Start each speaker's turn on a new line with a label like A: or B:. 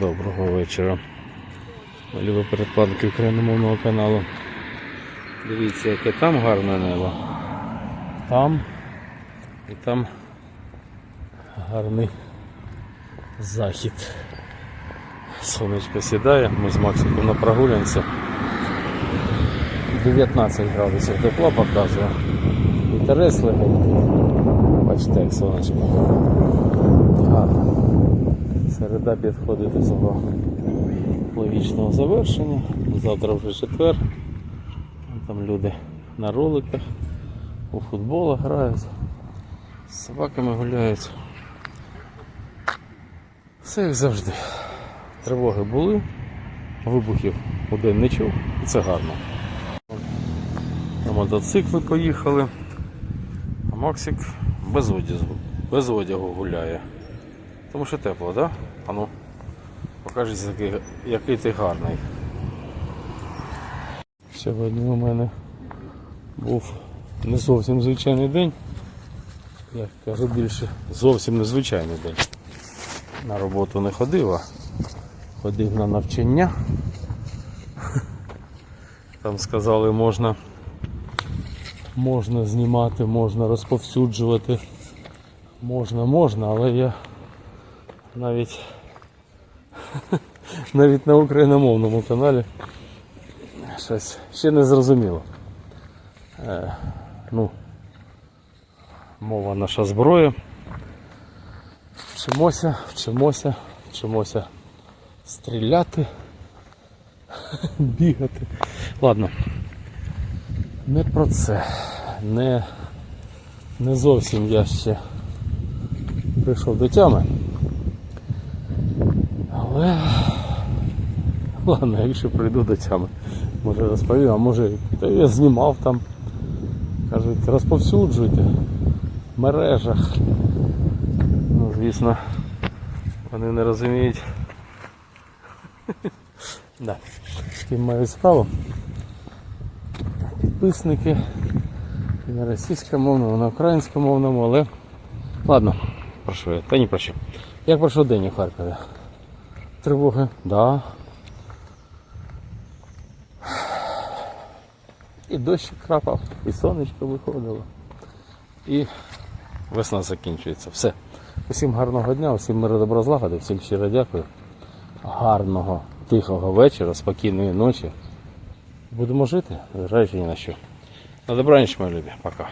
A: Доброго вечора. Любі передплатники україномовного каналу. Дивіться, яке там гарне небо. Там і там гарний захід. Сонечко сідає, ми з Максиком на прогулянці. 19 градусів тепла показує. Вітерець легенький. Бачите, як сонечко. Гарно. Середа підходить до свого логічного завершення. Завтра вже четвер. Там люди на роликах, у футбол грають, з собаками гуляють. Все як завжди. Тривоги були, вибухів день не чув, і це гарно. На мотоцикли поїхали, а Максик без одягу, без одягу гуляє. Тому що тепло, так? Да? А ну, покажись, який, який ти гарний. Сьогодні у мене був не зовсім звичайний день. Я кажу більше, зовсім незвичайний день. На роботу не ходив, а ходив на навчання. Там сказали, можна, можна знімати, можна розповсюджувати. Можна, можна, але я навіть навіть на україномовному каналі щось ще не зрозуміло. Е, ну, мова наша зброя. Вчимося, вчимося, вчимося стріляти, бігати. Ладно, не про це. Не, не зовсім я ще прийшов до тями. Але ладно, якщо прийду до тями, може розповім, а може та я знімав там. Кажуть, розповсюджуйте в мережах. Ну, звісно, вони не розуміють. да. З ким мають справу. Підписники і на російськомовному, і на українськомовному, але ладно, про що я? Та ні про що. Як пройшов день у Харкові? Тривоги? Да. І дощ крапав, і сонечко виходило. І весна закінчується. Все. Усім гарного дня, усім миру злагоди, всім щиро дякую. Гарного, тихого вечора, спокійної ночі. Будемо жити, незважаючи ні на що. На добраніч, мої любі. Пока.